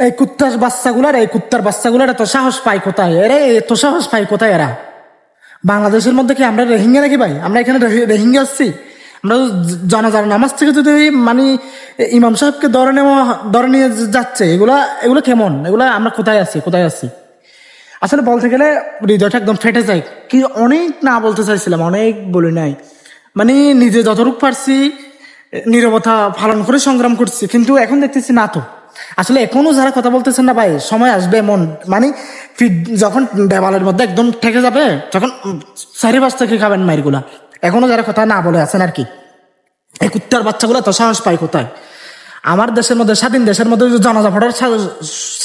এই কুত্তার বাচ্চাগুলার, এই কুত্তার বাচ্চাগুলার এত সাহস পায় কোথায়? এরা, এত সাহস পায় কোথায় এরা? বাংলাদেশের মধ্যে কি আমরা রোহিঙ্গা নাকি ভাই? আমরা এখানে রোহি- রোহিঙ্গা আসছি? আমরা জনজার নামাজ থেকে যদি মানে ইমাম সাহেবকে ধরে নেওয়া, ধরে নিয়ে যাচ্ছে, এগুলা, এগুলো কেমন? এগুলা আমরা কোথায় আছি? কোথায় আছি? আসলে বলতে গেলে হৃদয়টা একদম ফেটে যায়। কি অনেক না বলতে চাইছিলাম, অনেক বলি নাই। মানে নিজে যতটুকু পারছি, নিরবতা পালন করে সংগ্রাম করছি, কিন্তু এখন দেখতেছি না তো। আসলে এখনও যারা কথা বলতেছেন না ভাই, সময় আসবে এমন মানে যখন দেওয়ালের মধ্যে একদম ঠেকে যাবে, তখন চারি পাঁচ থেকে খাবেন মাইরগুলা। এখনও যারা কথা না বলে আছেন আর কি। এই কুত্তার বাচ্চাগুলো তো সাহস পায় কোথায়? আমার দেশের মধ্যে, স্বাধীন দেশের মধ্যে জনজা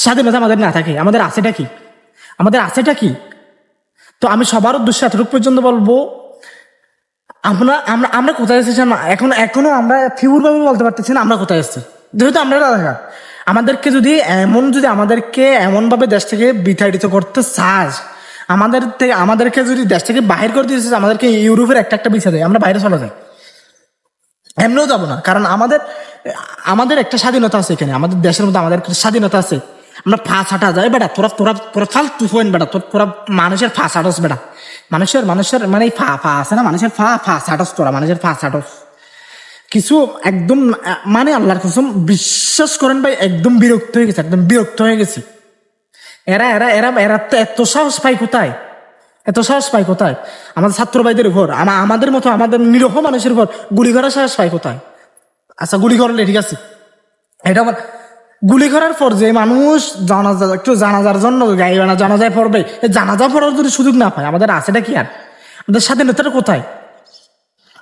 স্বাধীনতা আমাদের না থাকে, আমাদের আছেটা কি? আমাদের আছেটা কি? তো আমি সবার উদ্দেশ্যে এতটুকু পর্যন্ত বলব, আমরা আমরা আমরা কোথায় এসেছি? এখন, এখনও আমরা ফিউর ভাবে বলতে পারতেছি না আমরা কোথায় এসেছি। যেহেতু আমরা রাখা আমাদেরকে যদি এমন, যদি আমাদেরকে এমনভাবে দেশ থেকে বিতাড়িত করতে চাস, আমাদের থেকে আমাদেরকে যদি দেশ থেকে বাহির করে দিয়েছিস আমাদেরকে ইউরোপের একটা একটা বিষয় দেয় আমরা বাইরে চলে যাই। এমনিও যাব না, কারণ আমাদের আমাদের একটা স্বাধীনতা আছে এখানে, আমাদের দেশের মধ্যে আমাদের একটা স্বাধীনতা আছে। আমরা ফাঁস হাঁটা যায় বেটা, তোরা তোরা তোরা ফালতু হইন, বেটা, তোর, তোরা মানুষের ফাঁস হাঁটস, বেটা। মানুষের মানুষের মানে ফা ফা আছে না, মানুষের ফা, ফাঁস হাঁটস তোরা, মানুষের ফাঁস হাঁটস। কিছু একদম মানে আল্লাহর কসম বিশ্বাস করেন ভাই, একদম বিরক্ত হয়ে গেছে, একদম বিরক্ত হয়ে গেছে। এরা এরা এরা এরা তো এত সাহস পায় কোথায়? এত সাহস পায় কোথায়? আমাদের ছাত্র ভাইদের উপর আমাদের মতো আমাদের নিরহ মানুষের উপর গুলি করার সাহস পাই কোথায়? আচ্ছা গুলি করলে ঠিক আছে। এটা গুলি করার পর যে মানুষ জানাজা একটু জানাজার জন্য গাই বানা জানাজায় পড়বে জানাজা পড়ার যদি সুযোগ না পায়, আমাদের আছেটা কি আর? আমাদের স্বাধীনতাটা কোথায়?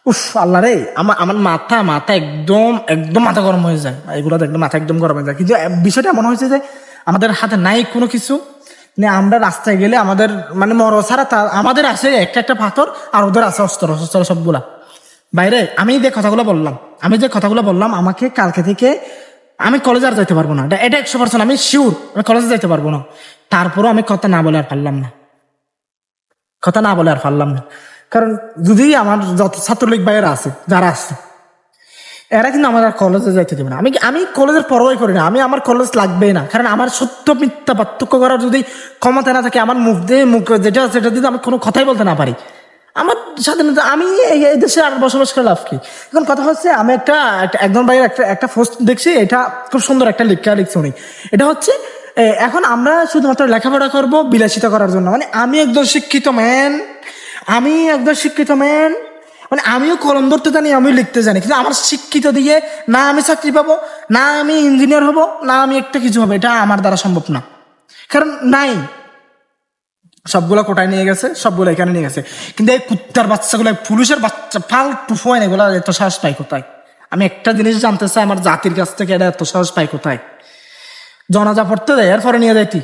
উফ, আল্লাহ রে আমার আমার মাথা মাথা একদম একদম মাথা গরম হয়ে যায়। এগুলো একদম মাথা একদম গরম হয়ে যায়। কিন্তু বিষয়টা এমন হয়েছে যে আমাদের হাতে নাই কোনো কিছু। মানে আমরা রাস্তায় গেলে আমাদের মানে মর ছাড়া আমাদের আছে একটা একটা পাথর আর ওদের আছে অস্ত্র অস্ত্র সবগুলা। বাইরে, আমি যে কথাগুলো বললাম, আমি যে কথাগুলো বললাম, আমাকে কালকে থেকে আমি কলেজে আর যাইতে পারব না। এটা- এটা একশো পার্সেন্ট আমি শিওর আমি কলেজে যাইতে পারব না। তারপরও আমি কথা না বলে আর পারলাম না। কথা না বলে আর পারলাম না। কারণ যদি আমার যত ছাত্রলীগ ভাইয়েরা আছে, যারা আছে, এরা কিন্তু আমার কলেজে যাইতে দেবে না। আমি আমি কলেজের পরোয়াই করি না। আমি আমার কলেজ লাগবেই না। কারণ আমার সত্য মিথ্যা পার্থক্য করার যদি ক্ষমতা না থাকে, আমার মুখ দিয়ে মুখ যেটা সেটা দিয়ে আমি কোনো কথাই বলতে না পারি, আমার স্বাধীনতা আমি এই দেশে আর বসবাস করে লাভ কি? এখন কথা হচ্ছে, আমি একটা একটা- একজন ভাইয়ের একটা একটা পোস্ট দেখছি, এটা খুব সুন্দর একটা লেখা লিখছে উনি। এটা হচ্ছে এখন আমরা শুধুমাত্র লেখাপড়া করব বিলাসিতা করার জন্য। মানে আমি একজন শিক্ষিত ম্যান আমি একজন শিক্ষিত ম্যান মানে আমিও কলম ধরতে জানি, আমিও লিখতে জানি, কিন্তু আমার শিক্ষিত দিয়ে না আমি চাকরি পাবো, না আমি ইঞ্জিনিয়ার হব, না আমি একটা কিছু হবে, এটা আমার দ্বারা সম্ভব না। কারণ নাই। সবগুলো কোটায় নিয়ে গেছে, সবগুলো এখানে নিয়ে গেছে। কিন্তু এই কুত্তার বাচ্চাগুলো পুলিশের বাচ্চা, ফালতু ফোন এগুলো এত সাহস পাই কোথায়? আমি একটা জিনিস জানতে চাই, আমার জাতির কাছ থেকে এটা এত সাহস পাই কোথায়? জনাজা পড়তে দেয়, এরপরে নিয়ে যাইতি